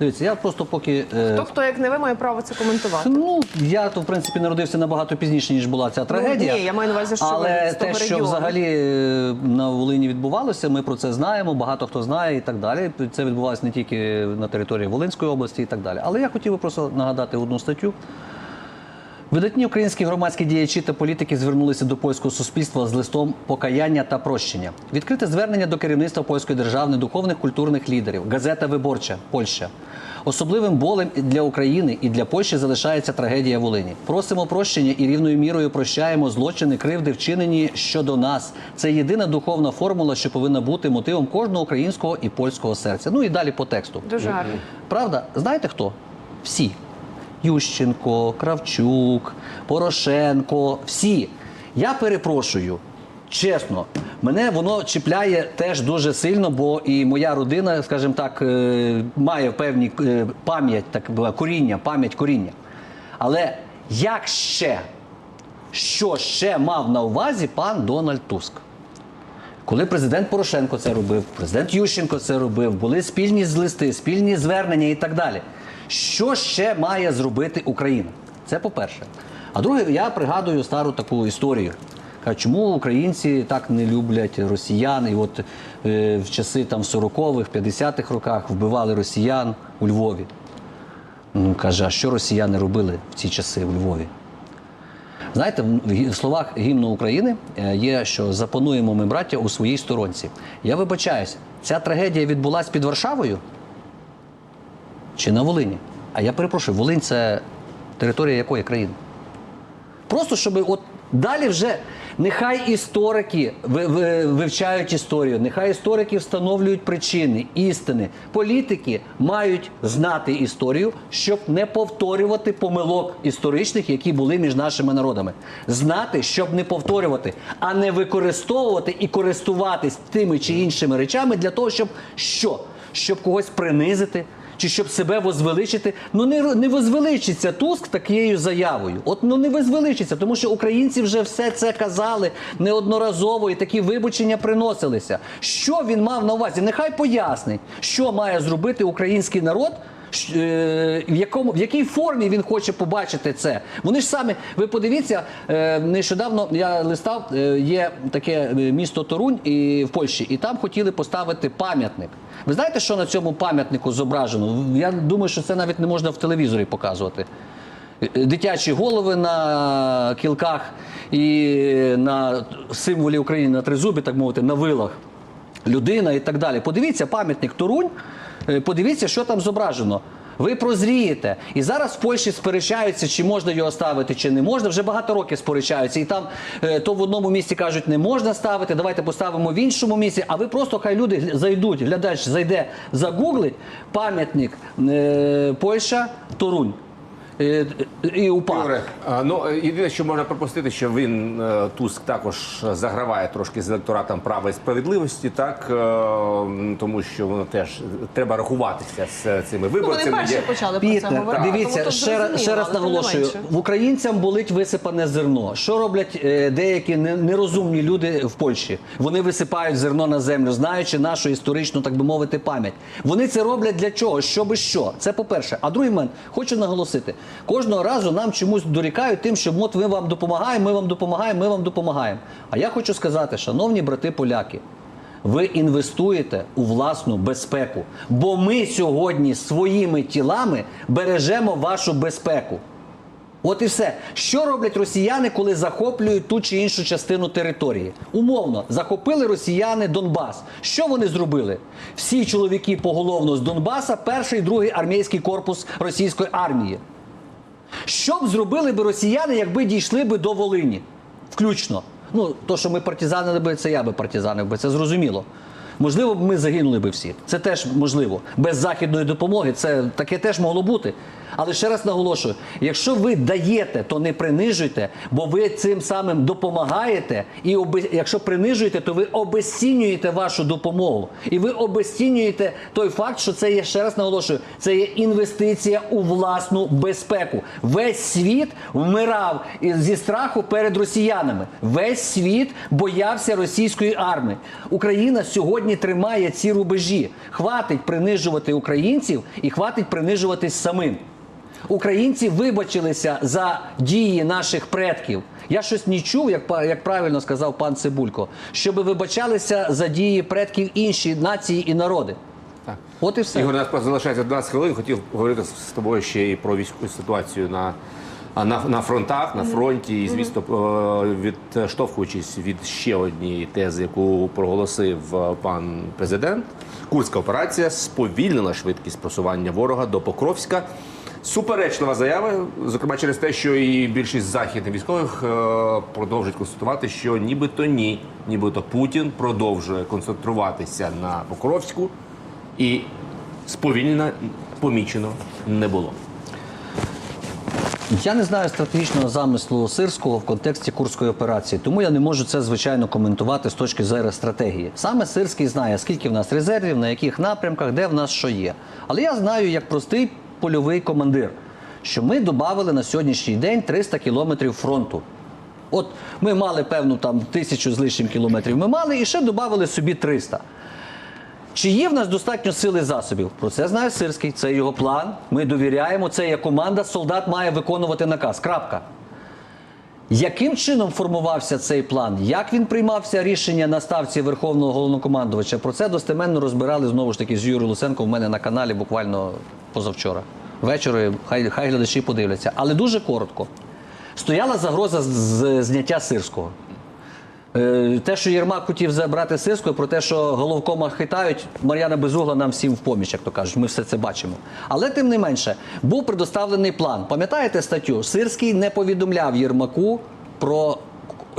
Дивіться, я просто поки. е, Хто хто, як не ви, має право це коментувати? Ну, я то в принципі народився набагато пізніше, ніж була ця трагедія. ні, я маю на увазі, що Але те, що регіону. взагалі е, на Волині відбувалося, ми про це знаємо. Багато хто знає і так далі. Це відбувалося не тільки на території Волинської області і так далі. Але я хотів би просто нагадати одну статтю. Видатні українські громадські діячі та політики звернулися до польського суспільства з листом покаяння та прощення. Відкрите звернення до керівництва польської держави, духовних культурних лідерів, газета Виборча, Польща. Особливим болем і для України і для Польщі залишається трагедія Волині. Просимо прощення і рівною мірою прощаємо злочини, кривди, вчинені щодо нас. Це єдина духовна формула, що повинна бути мотивом кожного українського і польського серця. Ну і далі по тексту. Дуже гарно. Правда, знаєте хто? Всі. Ющенко, Кравчук, Порошенко, всі. Я перепрошую, чесно, мене воно чіпляє теж дуже сильно, бо і моя родина, скажімо так, е, має певні е, пам'ять, так би, коріння, пам'ять коріння. Але як ще, що ще мав на увазі пан Дональд Туск? Коли президент Порошенко це робив, президент Ющенко це робив, були спільні листи, спільні звернення і так далі. Що ще має зробити Україна? Це по-перше. А друге, я пригадую стару таку історію. Чому українці так не люблять росіян? І от е, в часи там 40-х, 50-х роках вбивали росіян у Львові. Ну, каже, а що росіяни робили в ці часи у Львові? Знаєте, в словах гімну України е, є, що запануємо ми, браття, у своїй сторонці. Я вибачаюсь, ця трагедія відбулась під Варшавою чи на Волині? А я перепрошую, Волинь це територія якої країни? Просто щоб от далі вже нехай історики ви- ви- вивчають історію, нехай історики встановлюють причини, істини. Політики мають знати історію, щоб не повторювати помилок історичних, які були між нашими народами. Знати, щоб не повторювати, а не використовувати і користуватись тими чи іншими речами для того, щоб що? Щоб когось принизити чи щоб себе возвеличити. Ну не, не возвеличиться Туск такою заявою. От ну не возвеличиться, тому що українці вже все це казали неодноразово і такі вибачення приносилися. Що він мав на увазі? Нехай пояснить, що має зробити український народ. е, В якому в якій формі він хоче побачити це? Вони ж самі, ви подивіться, е, нещодавно я листав, е, є таке місто Торунь і в Польщі, і там хотіли поставити пам'ятник. Ви знаєте, що на цьому пам'ятнику зображено? Я думаю, що це навіть не можна в телевізорі показувати. Е, Дитячі голови на кілках і на символі України на тризубі, так мовити, на вилах людина і так далі. Подивіться пам'ятник Турунь, е, подивіться, що там зображено. Ви прозрієте. І зараз в Польщі сперечаються, чи можна його ставити, чи не можна. Вже багато років сперечаються. І там е, то в одному місці кажуть, не можна ставити, давайте поставимо в іншому місці. А ви просто хай люди зайдуть, глядач зайде, загуглить пам'ятник е, Польща, Турунь. Е, і упа. Юре, ну єдине, що можна пропустити, що він е, Туск також заграває трошки з електоратом права і справедливості, так е, тому що воно теж треба рахуватися з цими Ну, вони перші почали про це говорити. тому дивіться, тут ще, раз- ще раз наголошую: в українцям болить висипане зерно. Що роблять деякі не- нерозумні люди в Польщі? Вони висипають зерно на землю, знаючи нашу історичну, так би мовити, пам'ять. Вони це роблять для чого? Щоби що? Це по-перше. А другий момент, хочу наголосити: кожного разу нам чомусь дорікають тим, що от ми вам допомагаємо, ми вам допомагаємо, ми вам допомагаємо. А я хочу сказати, шановні брати поляки. Ви інвестуєте у власну безпеку, бо ми сьогодні своїми тілами бережемо вашу безпеку. От і все. Що роблять росіяни, коли захоплюють ту чи іншу частину території? Умовно, захопили росіяни Донбас. Що вони зробили? Всі чоловіки поголовно з Донбаса, перший, і другий армійський корпус російської армії. Що б зробили б росіяни, якби дійшли б до Волині? Включно. Ну, то, що ми партизанили би, це я би партизанив би, це зрозуміло. Можливо, ми загинули би всі. Це теж можливо. Без західної допомоги це таке теж могло бути. Але ще раз наголошую: якщо ви даєте, то не принижуйте, бо ви цим самим допомагаєте. І оби- якщо принижуєте, то ви обезцінюєте вашу допомогу. І ви обезцінюєте той факт, що це є ще раз наголошую, це є інвестиція у власну безпеку. Весь світ вмирав зі страху перед росіянами. Весь світ боявся російської армії. Україна сьогодні сьогодні тримає ці рубежі. Хватить принижувати українців і хватить принижуватись самим. Українці вибачилися за дії наших предків. Я щось не чув, як, як правильно сказав пан Цибулько, щоб вибачалися за дії предків інші нації і народи. Так. От і все. Ігор, у нас залишається 12 хвилин. Хотів говорити з тобою ще і про військову ситуацію на, на, на фронтах, на фронті. І, звісно, е, відштовхуючись від ще однієї тези, яку проголосив е, пан президент, Курська операція сповільнила швидкість просування ворога до Покровська. Суперечлива заява, зокрема через те, що і більшість західних військових е, продовжують констатувати, що нібито ні, нібито Путін продовжує концентруватися на Покровську, і сповільнення помічено не було. Я не знаю стратегічного замислу Сирського в контексті Курської операції, тому я не можу це звичайно коментувати з точки зору стратегії. Саме Сирський знає, скільки в нас резервів, на яких напрямках, де в нас що є. Але я знаю як простий польовий командир, що ми додали на сьогоднішній день 300 кілометрів фронту. От ми мали певну там тисячу з лишнім кілометрів. Ми мали і ще додали собі 300. Чи є в нас достатньо сили засобів? Про це знає Сирський. Це його план. Ми довіряємо. Це є команда. Солдат має виконувати наказ. Крапка. Яким чином формувався цей план? Як він приймався рішення на ставці Верховного головнокомандувача? Про це достеменно розбирали знову ж таки з Юрієм Луценко в мене на каналі буквально позавчора. Ввечері хай, хай глядачі подивляться. Але дуже коротко. Стояла загроза з- з зняття Сирського. Е, Те, що Єрмак хотів забрати Сирського, про те, що головкома хитають, Мар'яна Безугла нам всім в поміч, як то кажуть. Ми все це бачимо. Але тим не менше, був предоставлений план. Пам'ятаєте статтю? Сирський не повідомляв Єрмаку про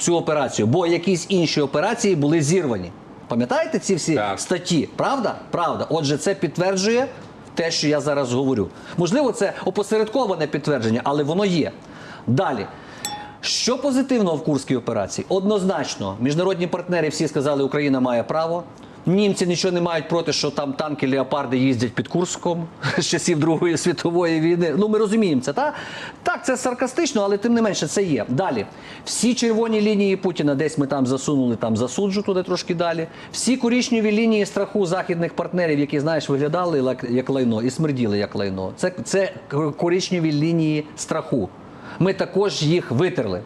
цю операцію, бо якісь інші операції були зірвані. Пам'ятаєте ці всі Так. статті? Правда? Правда. Отже, це підтверджує те, що я зараз говорю. Можливо, це опосередковане підтвердження, але воно є. Далі. Що позитивного в Курській операції? Однозначно, міжнародні партнери всі сказали, Україна має право. Німці нічого не мають проти, що там танки леопарди їздять під Курском з часів Другої світової війни. Ну ми розуміємо це, так? Так, це саркастично, але тим не менше це є. Далі. Всі червоні лінії Путіна десь ми там засунули, там засуджу туди трошки далі. Всі корічневі лінії страху західних партнерів, які, знаєш, виглядали як лайно і смерділи як лайно. Це, це корічневі лінії страху. Ми також їх витерли.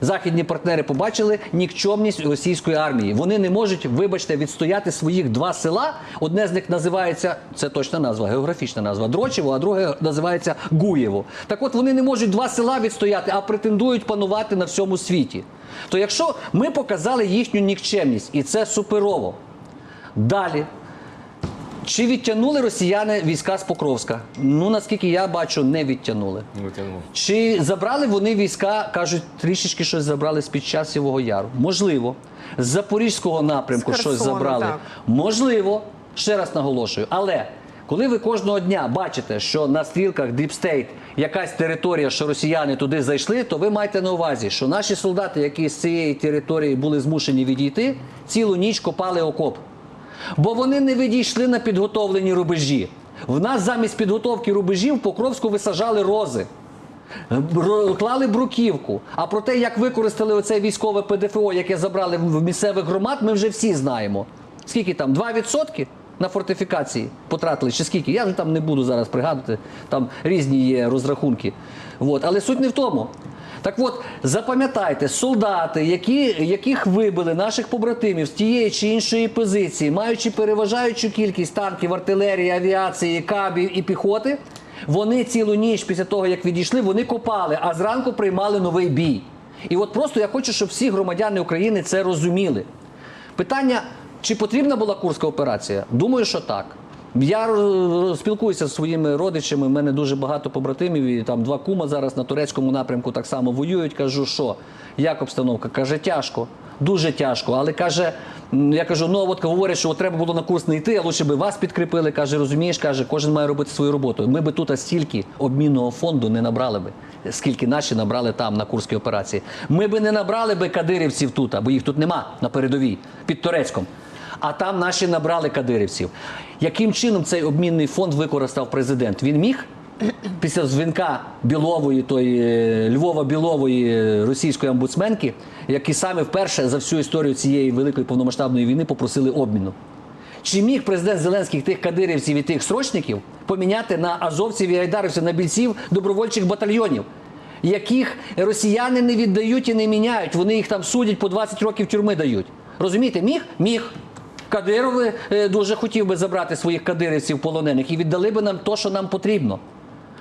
Західні партнери побачили нікчомність російської армії. Вони не можуть, вибачте, відстояти своїх два села. Одне з них називається це точна назва, географічна назва Дрочево, а друге називається Гуєво. Так от вони не можуть два села відстояти, а претендують панувати на всьому світі. То якщо ми показали їхню нікчемність, і це суперово. Далі. Чи відтягнули росіяни війська з Покровська? Ну наскільки я бачу, не відтягнули. Чи забрали вони війська, кажуть, трішечки щось забрали з під часівого яру? Можливо. З Запорізького напрямку З щось забрали. так. Можливо. Ще раз наголошую. Але коли ви кожного дня бачите, що на стрілках Deep State якась територія, що росіяни туди зайшли, то ви маєте на увазі, що наші солдати, які з цієї території були змушені відійти, цілу ніч копали окоп. Бо вони не відійшли на підготовлені рубежі. В нас замість підготовки рубежів в Покровську висажали рози. Клали бруківку. А про те, як використали оце військове ПДФО, яке забрали в місцевих громад, ми вже всі знаємо. Скільки там? 2% на фортифікації потратили? Чи скільки? Я там не буду зараз пригадувати, там різні є розрахунки. От. Але суть не в тому. Так от, запам'ятайте, солдати, які, яких вибили наших побратимів з тієї чи іншої позиції, маючи переважаючу кількість танків, артилерії, авіації, кабів і піхоти, вони цілу ніч після того, як відійшли, вони копали, а зранку приймали новий бій. І от просто я хочу, щоб всі громадяни України це розуміли. Питання, чи потрібна була Курська операція? Думаю, що так. Я спілкуюся зі своїми родичами. У мене дуже багато побратимів, і там два кума зараз на турецькому напрямку так само воюють. Кажу, що як обстановка? Каже, тяжко, дуже тяжко. Але каже, я кажу, ну от говорять, що от треба було на курс не йти, а лучше би вас підкріпили. Каже, розумієш, каже, кожен має робити свою роботу. Ми би тут стільки обмінного фонду не набрали би, скільки наші набрали там на Курській операції. Ми би не набрали би кадирівців тут, бо їх тут нема на передовій під Турецьком. А там наші набрали кадирівців. Яким чином цей обмінний фонд використав президент? Він міг після дзвінка Білової, тої е, Львова Білової е, російської омбудсменки, які саме вперше за всю історію цієї великої повномасштабної війни попросили обміну. Чи міг президент Зеленський тих кадирівців і тих срочників поміняти на азовців і айдарівців, на бійців добровольчих батальйонів, яких росіяни не віддають і не міняють? Вони їх там судять по 20 років тюрми дають. Розумієте, міг? Міг. Кадирови е, дуже хотів би забрати своїх кадирівців полонених і віддали би нам то, що нам потрібно.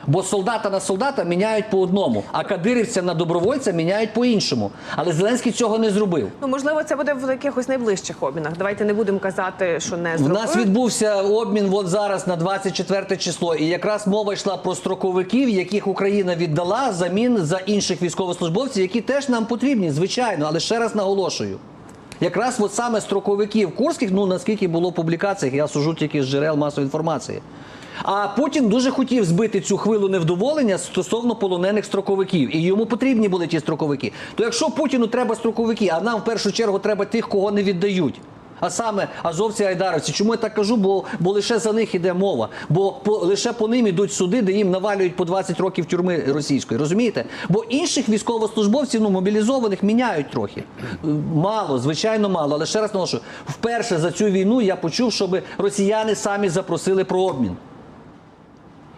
Бо солдата на солдата міняють по одному, а кадирівця на добровольця міняють по іншому. Але Зеленський цього не зробив. Ну можливо, це буде в якихось найближчих обмінах. Давайте не будемо казати, що не У нас відбувся обмін от зараз на 24 число, і якраз мова йшла про строковиків, яких Україна віддала замін за інших військовослужбовців, які теж нам потрібні, звичайно, але ще раз наголошую. Якраз от саме строковиків курських, ну наскільки було в публікаціях, я сужу тільки з джерел масової інформації. А Путін дуже хотів збити цю хвилу невдоволення стосовно полонених строковиків, і йому потрібні були ті строковики. То якщо Путіну треба строковики, а нам в першу чергу треба тих, кого не віддають. А саме азовці айдаровці. Чому я так кажу? Бо, бо лише за них іде мова. Бо по, лише по ним ідуть суди, де їм навалюють по 20 років тюрми російської. Розумієте? Бо інших військовослужбовців, ну мобілізованих, міняють трохи. Мало, звичайно, мало. Але ще раз наголошую, вперше за цю війну я почув, щоб росіяни самі запросили про обмін.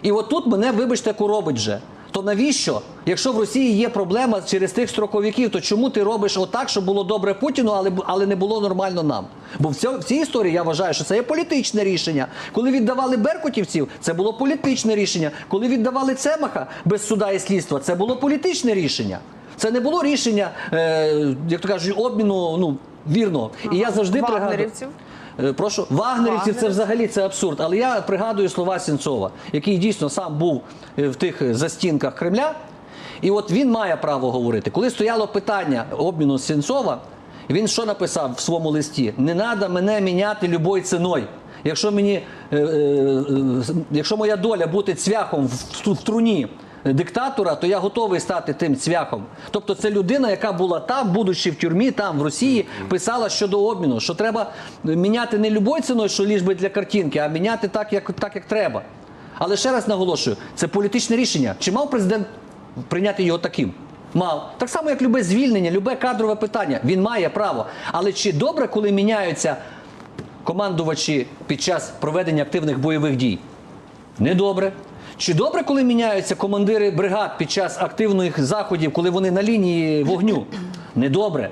І от тут мене, вибачте, коробить вже. То навіщо? Якщо в Росії є проблема через тих строковиків, то чому ти робиш отак, щоб було добре Путіну, але, але не було нормально нам? Бо в, цьо, в цій історії я вважаю, що це є політичне рішення. Коли віддавали беркутівців, це було політичне рішення. Коли віддавали Цемаха без суда і слідства, це було політичне рішення. Це не було рішення, е, як то кажуть, обміну ну, вірно. І я завжди пригадую. Е, Прошу, вагнерівців це взагалі це абсурд. Але я пригадую слова Сенцова, який дійсно сам був е, в тих застінках Кремля. І от він має право говорити. Коли стояло питання обміну Сенцова, він що написав в своєму листі? Не треба мене міняти любою ціною. Якщо мені, е, е, е, якщо моя доля бути цвяхом в, в, в труні диктатора, то я готовий стати тим цвяхом. Тобто це людина, яка була там, будучи в тюрмі, там в Росії, писала щодо обміну, що треба міняти не любою ціною, що ліж би для картинки, а міняти так, як, так, як треба. Але ще раз наголошую, це політичне рішення. Чи мав президент прийняти його таким? Мав. Так само, як любе звільнення, любе кадрове питання. Він має право. Але чи добре, коли міняються командувачі під час проведення активних бойових дій? Недобре. Чи добре, коли міняються командири бригад під час активних заходів, коли вони на лінії вогню? Недобре.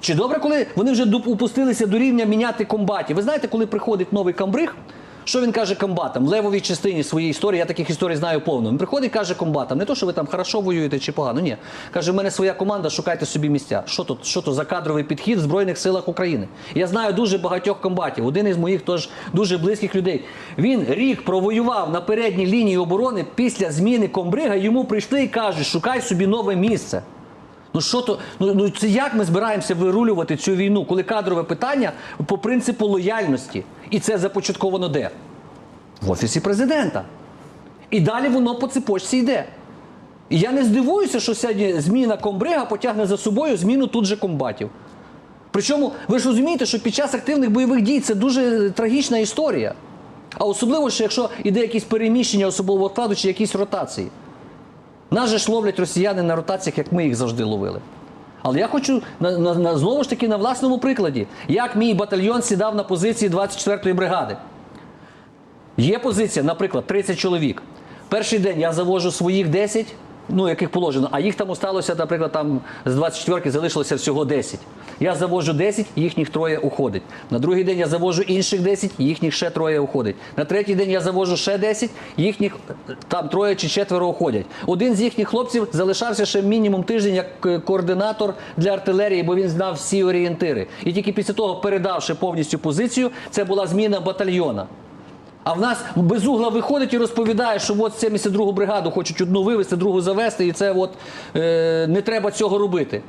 Чи добре, коли вони вже упустилися до рівня міняти комбатів? Ви знаєте, коли приходить новий камбриг, що він каже комбатам? Левовій частині своєї історії, я таких історій знаю повно. Він приходить і каже комбатам, не то, що ви там хорошо воюєте чи погано. Ні. Каже, в мене своя команда, шукайте собі місця. Що тут? Що то за кадровий підхід в Збройних силах України? Я знаю дуже багатьох комбатів. Один із моїх тож дуже близьких людей. Він рік провоював на передній лінії оборони після зміни комбрига. Йому прийшли і кажуть, шукай собі нове місце. Ну що то, ну, ну це як ми збираємося вирулювати цю війну, коли кадрове питання по принципу лояльності, і це започатковано де? В офісі президента. І далі воно по цепочці йде. І я не здивуюся, що сьогодні зміна комбрига потягне за собою зміну тут же комбатів. Причому ви ж розумієте, що під час активних бойових дій це дуже трагічна історія. А особливо, що якщо йде якісь переміщення особового складу чи якісь ротації. Нас же ж ловлять росіяни на ротаціях, як ми їх завжди ловили. Але я хочу на, на, на, знову ж таки на власному прикладі, як мій батальйон сідав на позиції 24-ї бригади. Є позиція, наприклад, 30 чоловік. Перший день я завожу своїх 10, ну яких положено, а їх там осталося, наприклад, там з 24-ки залишилося всього 10. Я завожу 10, їхніх троє уходить. На другий день я завожу інших 10, їхніх ще троє уходить. На третій день я завожу ще 10, їхніх там троє чи четверо уходять. Один з їхніх хлопців залишався ще мінімум тиждень як е, координатор для артилерії, бо він знав всі орієнтири. І тільки після того, передавши повністю позицію, це була зміна батальйона. А в нас безугла виходить і розповідає, що от 72-гу бригаду хочуть одну вивезти, другу завести, і це от е, не треба цього робити.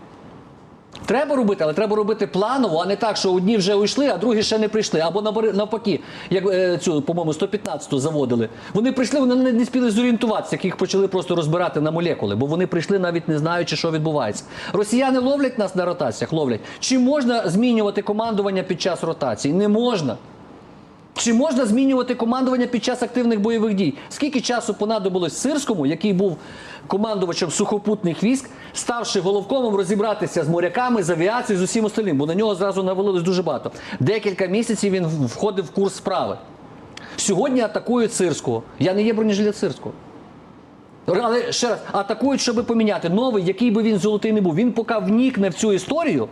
Треба робити, але треба робити планово, а не так, що одні вже уйшли, а другі ще не прийшли. Або навпаки, як е, цю, по-моєму, 115-ту заводили. Вони прийшли, вони не, не спіли зорієнтуватися, як їх почали просто розбирати на молекули, бо вони прийшли навіть не знаючи, що відбувається. Росіяни ловлять нас на ротаціях, ловлять. Чи можна змінювати командування під час ротації? Не можна. Чи можна змінювати командування під час активних бойових дій? Скільки часу понадобилось Сирському, який був командувачем сухопутних військ, ставши головкомом, розібратися з моряками, з авіацією, з усім остальним, бо на нього зразу навалилось дуже багато. Декілька місяців він входив в курс справи. Сьогодні атакують Сирського. Я не є бронежилет Сирського. Але ще раз атакують, щоб поміняти новий, який би він золотий не був. Він поки вникне в цю історію.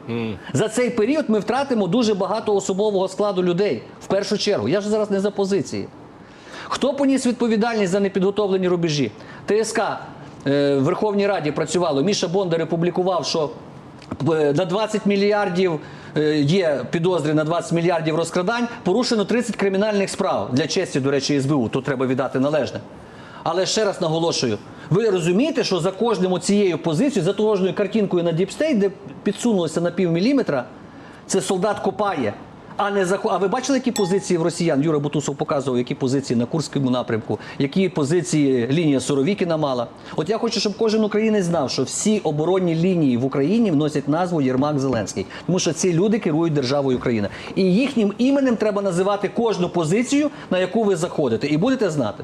За цей період ми втратимо дуже багато особового складу людей. В першу чергу. Я ж зараз не за позиції. Хто поніс відповідальність за непідготовлені рубежі? ТСК е, в Верховній Раді працювало. Міша Бондар опублікував, що е, на 20 мільярдів е, є підозри на 20 мільярдів розкрадань. Порушено 30 кримінальних справ для честі, до речі, СБУ. Тут треба віддати належне. Але ще раз наголошую: ви розумієте, що за кожним цією позицією, за кожною картинкою на діпстейт, де підсунулося на пів міліметра, це солдат копає. А не захо... А ви бачили, які позиції в росіян? Юра Бутусов показував, які позиції на Курському напрямку, які позиції лінія Соровікіна мала. От я хочу, щоб кожен українець знав, що всі оборонні лінії в Україні вносять назву Єрмак Зеленський, тому що ці люди керують державою Україна. І їхнім іменем треба називати кожну позицію, на яку ви заходите, і будете знати.